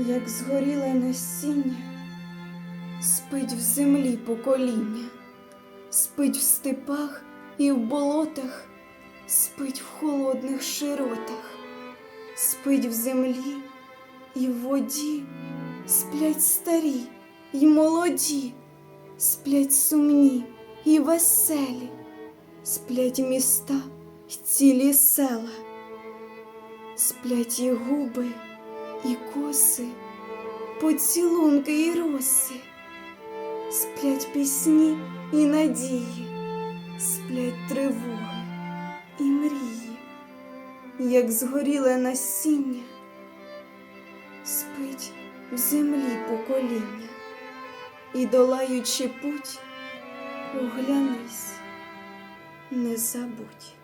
як згоріле насіння, спить в землі покоління, спить в степах і в болотах, спить в холодних широтах, спить в землі і в воді, сплять старі й молоді, сплять сумні і веселі, сплять міста й цілі села, сплять і губи, і коси, поцілунки і роси, сплять пісні і надії, сплять тривоги і мрії, як згоріле насіння, спить в землі покоління, і долаючи путь, оглянись, не забудь.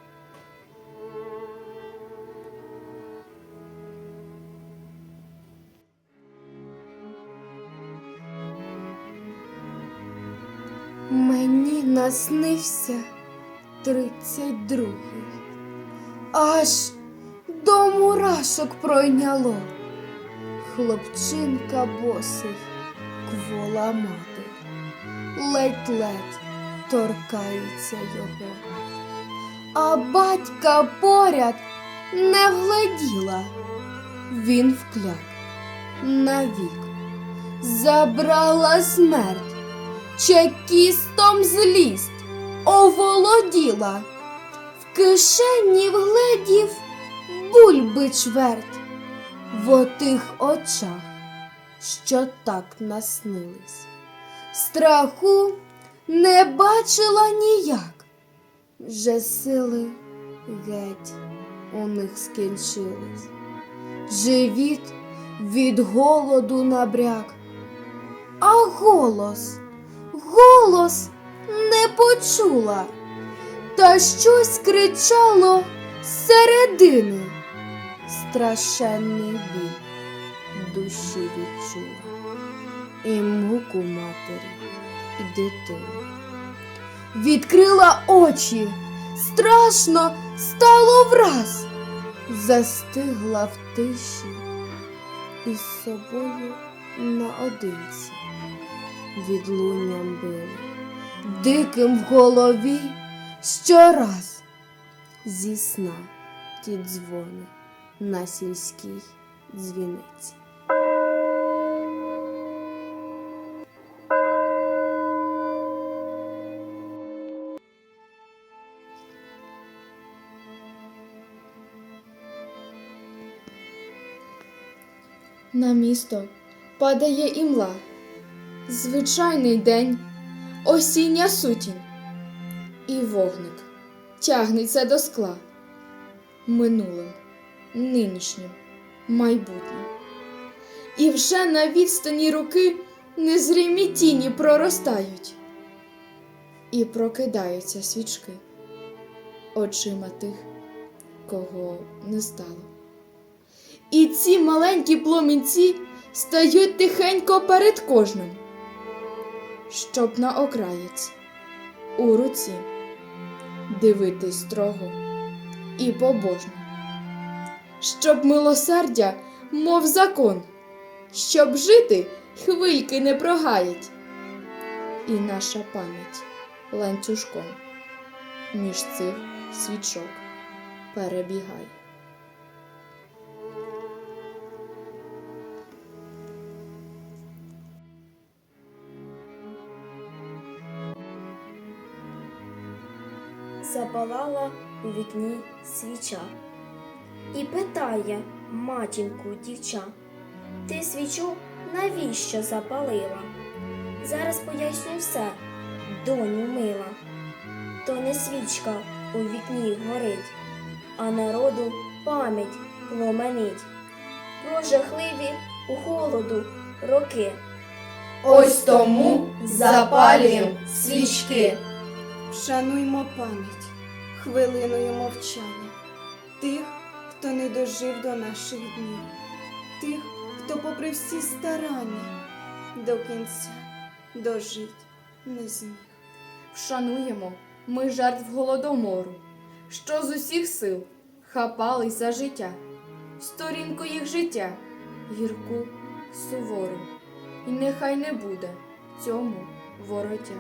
Мені наснився тридцять другий. Аж до мурашок пройняло. Хлопчинка босий, квола мати, ледь-ледь торкається його. А батька поряд не вгледіла. Він вкляк навік, забрала смерть чекістом злість оволоділа, в кишені вгледів бульби чверть в отих очах, що так наснились. Страху не бачила ніяк, вже сили геть у них скінчились. Живіт від голоду набряк, а голос голос не почула, та щось кричало зсередини. Страшенний біль душі відчула. І муку матері, і дитини. Відкрила очі, страшно стало враз, застигла в тиші і з собою наодинці відлунням били, диким в голові щораз зі сна ті дзвони на сільській дзвіниці. На місто падає імла. Звичайний день, осіння сутінь. І вогник тягнеться до скла. Минулим, нинішнім, майбутнім. І вже на відстані руки незримі тіні проростають. І прокидаються свічки очима тих, кого не стало. І ці маленькі пломінці стають тихенько перед кожним, щоб на окраєць у руці дивитись строго і побожно, щоб милосердя, мов закон, щоб жити хвильки не прогаять, і наша пам'ять ланцюжком між цих свічок перебігає. Запалала у вікні свіча. І питає матінку дівча, ти свічу навіщо запалила? Зараз поясню все, доню мила. То не свічка у вікні горить, а народу пам'ять пломенить. Про жахливі у холоду роки. Ось тому запалюєм свічки. Вшануймо пам'ять хвилиною мовчання тих, хто не дожив до наших днів, тих, хто, попри всі старання, до кінця дожить не зміг. Вшануємо ми жертв голодомору, що з усіх сил хапались за життя, сторінку їх життя, гірку суворим, і нехай не буде цьому вороття.